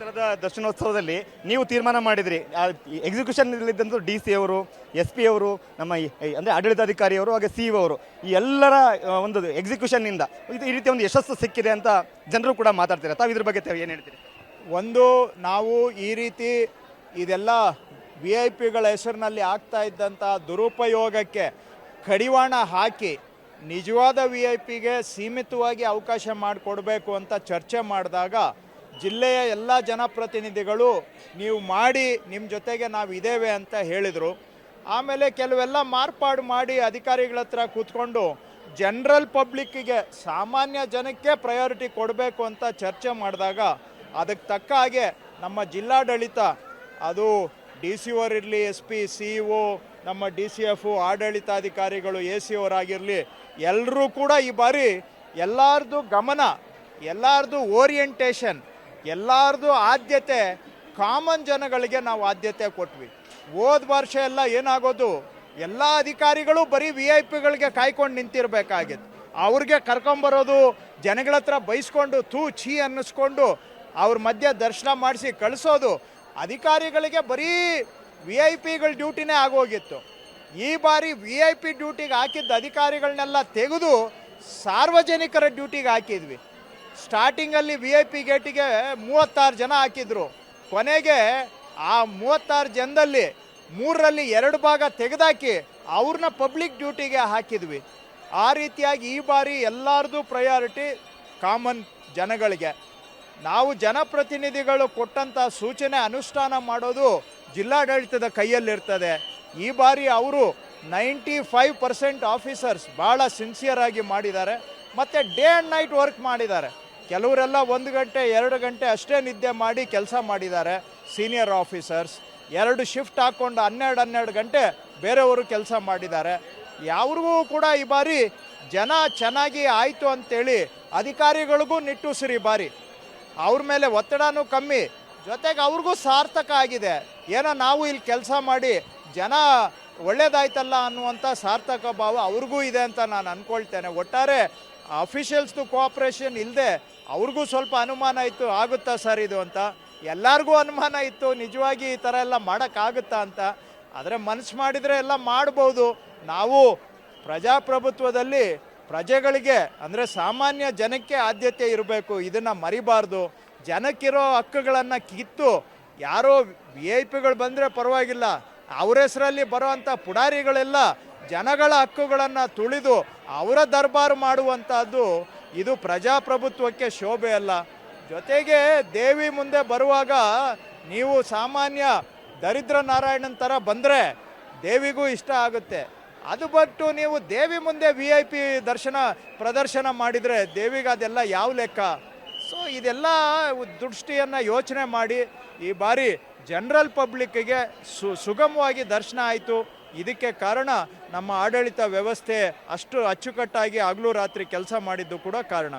ಥರದ ದರ್ಶನೋತ್ಸವದಲ್ಲಿ ನೀವು ತೀರ್ಮಾನ ಮಾಡಿದ್ರಿ. ಎಕ್ಸಿಕ್ಯೂಷನ್ ಇಲ್ಲಿದ್ದಂಥ ಡಿ ಸಿ ಅವರು ಎಸ್ ಪಿ ಅವರು, ನಮ್ಮ ಅಂದರೆ ಆಡಳಿತಾಧಿಕಾರಿಯವರು ಹಾಗೆ ಸಿ ಅವರು, ಈ ಎಲ್ಲರ ಒಂದು ಎಕ್ಸಿಕ್ಯೂಷನ್ನಿಂದ ಈ ರೀತಿ ಒಂದು ಯಶಸ್ಸು ಸಿಕ್ಕಿದೆ ಅಂತ ಜನರು ಕೂಡ ಮಾತಾಡ್ತಾರೆ ತಾವು ಇದ್ರ ಬಗ್ಗೆ ಏನು ಹೇಳ್ತೀರಿ? ಒಂದು, ನಾವು ಈ ರೀತಿ ಇದೆಲ್ಲ ವಿ ಐ ಪಿಗಳ ಹೆಸರಿನಲ್ಲಿ ಆಗ್ತಾ ಇದ್ದಂಥ ದುರುಪಯೋಗಕ್ಕೆ ಕಡಿವಾಣ ಹಾಕಿ ನಿಜವಾದ ವಿ ಐ ಪಿಗೆ ಸೀಮಿತವಾಗಿ ಅವಕಾಶ ಮಾಡಿಕೊಡ್ಬೇಕು ಅಂತ ಚರ್ಚೆ ಮಾಡಿದಾಗ ಜಿಲ್ಲೆಯ ಎಲ್ಲ ಜನಪ್ರತಿನಿಧಿಗಳು ನೀವು ಮಾಡಿ ನಿಮ್ಮ ಜೊತೆಗೆ ನಾವು ಇದ್ದೇವೆ ಅಂತ ಹೇಳಿದರು. ಆಮೇಲೆ ಕೆಲವೆಲ್ಲ ಮಾರ್ಪಾಡು ಮಾಡಿ ಅಧಿಕಾರಿಗಳ ಹತ್ರ ಕೂತ್ಕೊಂಡು ಜನರಲ್ ಪಬ್ಲಿಕ್ಕಿಗೆ ಸಾಮಾನ್ಯ ಜನಕ್ಕೆ ಪ್ರಯಾರಿಟಿ ಕೊಡಬೇಕು ಅಂತ ಚರ್ಚೆ ಮಾಡಿದಾಗ ಅದಕ್ಕೆ ತಕ್ಕ ಹಾಗೆ ನಮ್ಮ ಜಿಲ್ಲಾಡಳಿತ, ಅದು ಡಿ ಸಿ ಇರಲಿ, ಎಸ್ ಪಿ, ಸಿ ಒ, ನಮ್ಮ ಡಿ ಸಿ ಎಫ್, ಆಡಳಿತಾಧಿಕಾರಿಗಳು, ಎ ಸಿ ಅವರಾಗಿರಲಿ ಎಲ್ಲರೂ ಕೂಡ ಈ ಬಾರಿ ಎಲ್ಲರದು ಗಮನ, ಎಲ್ಲರದು ಓರಿಯೆಂಟೇಷನ್ ಎಲ್ಲರದು ಆದ್ಯತೆ ಕಾಮನ್ ಜನಗಳಿಗೆ ನಾವು ಆದ್ಯತೆ ಕೊಟ್ವಿ. ಹೋದ ವರ್ಷ ಎಲ್ಲ ಏನಾಗೋದು, ಎಲ್ಲ ಅಧಿಕಾರಿಗಳು ಬರೀ ವಿ ಐ ಪಿಗಳಿಗೆ ಕಾಯ್ಕೊಂಡು ನಿಂತಿರ್ಬೇಕಾಗಿತ್ತು. ಅವ್ರಿಗೆ ಕರ್ಕೊಂಬರೋದು, ಜನಗಳ ಹತ್ರ ಬೈಸ್ಕೊಂಡು ತೂ ಛೀ ಅನ್ನಿಸ್ಕೊಂಡು ಅವ್ರ ಮಧ್ಯೆ ದರ್ಶನ ಮಾಡಿಸಿ ಕಳಿಸೋದು, ಅಧಿಕಾರಿಗಳಿಗೆ ಬರೀ ವಿ ಐ ಪಿಗಳ ಡ್ಯೂಟಿನೇ ಆಗೋಗಿತ್ತು. ಈ ಬಾರಿ ವಿ ಐ ಪಿ ಡ್ಯೂಟಿಗೆ ಹಾಕಿದ್ದ ಅಧಿಕಾರಿಗಳನ್ನೆಲ್ಲ ತೆಗೆದು ಸಾರ್ವಜನಿಕರ ಡ್ಯೂಟಿಗೆ ಹಾಕಿದ್ವಿ. ಸ್ಟಾರ್ಟಿಂಗಲ್ಲಿ ವಿ ಐ ಪಿ ಗೇಟಿಗೆ ಮೂವತ್ತಾರು ಜನ ಹಾಕಿದ್ರು. ಕೊನೆಗೆ ಆ ಮೂವತ್ತಾರು ಜನದಲ್ಲಿ ಮೂರರಲ್ಲಿ ಎರಡು ಭಾಗ ತೆಗೆದಾಕಿ ಅವ್ರನ್ನ ಪಬ್ಲಿಕ್ ಡ್ಯೂಟಿಗೆ ಹಾಕಿದ್ವಿ. ಆ ರೀತಿಯಾಗಿ ಈ ಬಾರಿ ಎಲ್ಲರದು ಪ್ರಯಾರಿಟಿ ಕಾಮನ್ ಜನಗಳಿಗೆ. ನಾವು ಜನಪ್ರತಿನಿಧಿಗಳು ಕೊಟ್ಟಂಥ ಸೂಚನೆ ಅನುಷ್ಠಾನ ಮಾಡೋದು ಜಿಲ್ಲಾಡಳಿತದ ಕೈಯಲ್ಲಿರ್ತದೆ. ಈ ಬಾರಿ ಅವರು ನೈಂಟಿ ಫೈವ್ ಪರ್ಸೆಂಟ್ ಆಫೀಸರ್ಸ್ ಭಾಳ ಸಿನ್ಸಿಯರ್ ಆಗಿ ಮಾಡಿದ್ದಾರೆ. ಮತ್ತು ಡೇ ಆ್ಯಂಡ್ ನೈಟ್ ವರ್ಕ್ ಮಾಡಿದ್ದಾರೆ. ಕೆಲವರೆಲ್ಲ ಒಂದು ಗಂಟೆ, ಎರಡು ಗಂಟೆ ಅಷ್ಟೇ ನಿದ್ದೆ ಮಾಡಿ ಕೆಲಸ ಮಾಡಿದ್ದಾರೆ ಸೀನಿಯರ್ ಆಫೀಸರ್ಸ್ ಎರಡು ಶಿಫ್ಟ್ ಹಾಕ್ಕೊಂಡು ಹನ್ನೆರಡು ಹನ್ನೆರಡು ಗಂಟೆ ಬೇರೆಯವರು ಕೆಲಸ ಮಾಡಿದ್ದಾರೆ. ಯಾವ್ರಿಗೂ ಕೂಡ ಈ ಬಾರಿ ಜನ ಚೆನ್ನಾಗಿ ಆಯಿತು ಅಂತೇಳಿ ಅಧಿಕಾರಿಗಳಿಗೂ ನಿಟ್ಟುಸಿರಿ ಬಾರಿ. ಅವ್ರ ಮೇಲೆ ಒತ್ತಡನೂ ಕಮ್ಮಿ. ಜೊತೆಗೆ ಅವ್ರಿಗೂ ಸಾರ್ಥಕ ಆಗಿದೆ. ಏನೋ ನಾವು ಇಲ್ಲಿ ಕೆಲಸ ಮಾಡಿ ಜನ ಒಳ್ಳೇದಾಯ್ತಲ್ಲ ಅನ್ನುವಂಥ ಸಾರ್ಥಕ ಭಾವ ಅವ್ರಿಗೂ ಇದೆ ಅಂತ ನಾನು ಅಂದ್ಕೊಳ್ತೇನೆ ಒಟ್ಟಾರೆ ಅಫಿಷಿಯಲ್ಸ್ದು ಕೋಆಪ್ರೇಷನ್ ಇಲ್ಲದೆ ಅವ್ರಿಗೂ ಸ್ವಲ್ಪ ಅನುಮಾನ ಇತ್ತು, ಆಗುತ್ತಾ ಸರ್ ಇದು ಅಂತ? ಎಲ್ಲರಿಗೂ ಅನುಮಾನ ಇತ್ತು, ನಿಜವಾಗಿ ಈ ಥರ ಎಲ್ಲ ಮಾಡೋಕ್ಕಾಗುತ್ತಾ ಅಂತ? ಆದರೆ ಮನಸ್ಸು ಮಾಡಿದರೆ ಎಲ್ಲ ಮಾಡ್ಬೋದು. ನಾವು ಪ್ರಜಾಪ್ರಭುತ್ವದಲ್ಲಿ ಪ್ರಜೆಗಳಿಗೆ, ಅಂದರೆ ಸಾಮಾನ್ಯ ಜನಕ್ಕೆ ಆದ್ಯತೆ ಇರಬೇಕು, ಇದನ್ನು ಮರಿಬಾರ್ದು. ಜನಕ್ಕಿರೋ ಹಕ್ಕುಗಳನ್ನು ಕಿತ್ತು, ಯಾರೋ ವಿ ಐ ಪಿಗಳು ಬಂದರೆ ಪರವಾಗಿಲ್ಲ. ಅವ್ರ ಹೆಸರಲ್ಲಿ ಬರೋವಂಥ ಪುಡಾರಿಗಳೆಲ್ಲ ಜನಗಳ ಹಕ್ಕುಗಳನ್ನು ತುಳಿದು ಅವರ ದರ್ಬಾರು ಮಾಡುವಂಥದ್ದು ಇದು ಪ್ರಜಾಪ್ರಭುತ್ವಕ್ಕೆ ಶೋಭೆ ಅಲ್ಲ. ಜೊತೆಗೆ ದೇವಿ ಮುಂದೆ ಬರುವಾಗ ನೀವು ಸಾಮಾನ್ಯ ದರಿದ್ರ ನಾರಾಯಣನ ಥರ ಬಂದರೆ ದೇವಿಗೂ ಇಷ್ಟ ಆಗುತ್ತೆ. ಅದು ಬಿಟ್ಟು ನೀವು ದೇವಿ ಮುಂದೆ ವಿ ಐ ಪಿ ದರ್ಶನ, ಪ್ರದರ್ಶನ ಮಾಡಿದರೆ ದೇವಿಗೆ ಅದೆಲ್ಲ ಯಾವ ಲೆಕ್ಕ? ಸೊ ಇದೆಲ್ಲ ದೃಷ್ಟಿಯನ್ನು ಯೋಚನೆ ಮಾಡಿ ಈ ಬಾರಿ ಜನರಲ್ ಪಬ್ಲಿಕ್ಕಿಗೆ ಸು, ಸುಗಮವಾಗಿ ದರ್ಶನ ಆಯಿತು. ಇದಕ್ಕೆ ಕಾರಣ ನಮ್ಮ ಆಡಳಿತ ವ್ಯವಸ್ಥೆ ಅಷ್ಟು ಅಚ್ಚುಕಟ್ಟಾಗಿ ಹಗಲು ರಾತ್ರಿ ಕೆಲಸ ಮಾಡಿದ್ದು ಕೂಡ ಕಾರಣ.